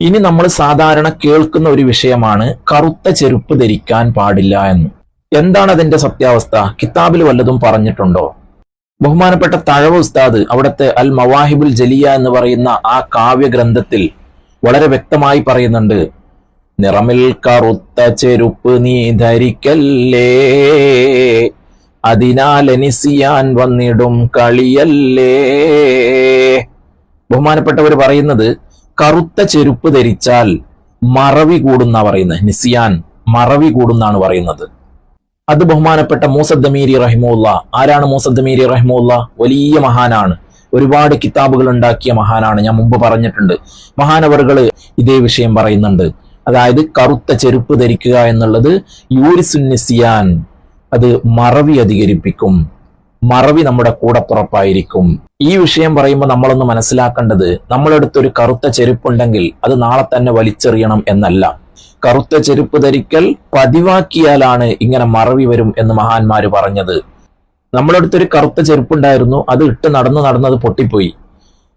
ഇനി നമ്മൾ സാധാരണ കേൾക്കുന്ന ഒരു വിഷയമാണ് കറുത്ത ചെരുപ്പ് ധരിക്കാൻ പാടില്ല എന്ന്. എന്താണ് അതിന്റെ സത്യാവസ്ഥ? കിതാബിൽ വല്ലതും പറഞ്ഞിട്ടുണ്ടോ? ബഹുമാനപ്പെട്ട തഴവ ഉസ്താദ് അവിടുത്തെ അൽ മവാഹിബുൽ ജലിയ എന്ന് പറയുന്ന ആ കാവ്യഗ്രന്ഥത്തിൽ വളരെ വ്യക്തമായി പറയുന്നുണ്ട് നിറമിൽ കറുത്ത ചെരുപ്പ് നീ ധരിക്കല്ലേ? അതിനാൽ എനിസിയാൻ വന്നിടും കളിയല്ലേ? ബഹുമാനപ്പെട്ടവർ പറയുന്നത് കറുത്ത ചെരുപ്പ് ധരിച്ചാൽ മറവി കൂടുന്ന പറയുന്നത്. നിസിയാൻ മറവി കൂടുന്നാണ് പറയുന്നത്. അത് ബഹുമാനപ്പെട്ട മൂസദ്ദമീരി റഹിമുല്ല. ആരാണ് മൂസദ്ദമീരി റഹിമുല്ല? വലിയ മഹാനാണ്. ഒരുപാട് കിതാബുകൾ ഉണ്ടാക്കിയ മഹാനാണ്. ഞാൻ മുമ്പ് പറഞ്ഞിട്ടുണ്ട്. മഹാനവറുകൾ ഇതേ വിഷയം പറയുന്നുണ്ട്. അതായത് കറുത്ത ചെരുപ്പ് ധരിക്കുക എന്നുള്ളത് യൂരിസുന്നിസിയാൻ. അത് മറവി അധികരിപ്പിക്കും. മറവി നമ്മുടെ കൂടപ്പുറപ്പായിരിക്കും ഈ വിഷയം പറയുമ്പോൾ നമ്മളൊന്ന് മനസ്സിലാക്കേണ്ടത് നമ്മളെടുത്ത് ഒരു കറുത്ത ചെരുപ്പുണ്ടെങ്കിൽ അത് നാളെ തന്നെ വലിച്ചെറിയണം എന്നല്ല. കറുത്ത ചെരുപ്പ് ധരിക്കൽ പതിവാക്കിയാലാണ് ഇങ്ങനെ മറവി വരും എന്ന് മഹാന്മാര് പറഞ്ഞത്. നമ്മളെടുത്തൊരു കറുത്ത ചെരുപ്പുണ്ടായിരുന്നു അത് ഇട്ട് നടന്നു നടന്നത് പൊട്ടിപ്പോയി.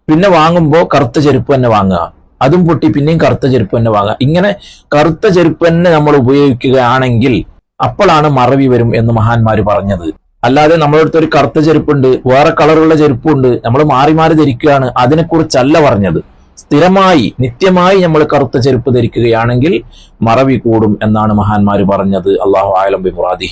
പിന്നെ വാങ്ങുമ്പോൾ കറുത്ത ചെരുപ്പ് തന്നെ വാങ്ങുക. അതും പൊട്ടി പിന്നെയും കറുത്ത ചെരുപ്പ് തന്നെ വാങ്ങുക. ഇങ്ങനെ കറുത്ത ചെരുപ്പ് തന്നെ നമ്മൾ ഉപയോഗിക്കുകയാണെങ്കിൽ അപ്പോഴാണ് മറവി വരും എന്ന് മഹാന്മാര് പറഞ്ഞത്. അല്ലാതെ നമ്മളടുത്ത് ഒരു കറുത്ത ചെരുപ്പുണ്ട് വേറെ കളറുള്ള ചെരുപ്പുണ്ട് നമ്മൾ മാറി മാറി ധരിക്കുകയാണ്. അതിനെക്കുറിച്ചല്ല പറഞ്ഞത്. സ്ഥിരമായി നിത്യമായി നമ്മൾ കറുത്ത ചെരുപ്പ് ധരിക്കുകയാണെങ്കിൽ മറവി കൂടും എന്നാണ് മഹാന്മാര് പറഞ്ഞത്. അള്ളാഹു ആലംബി മുറാദി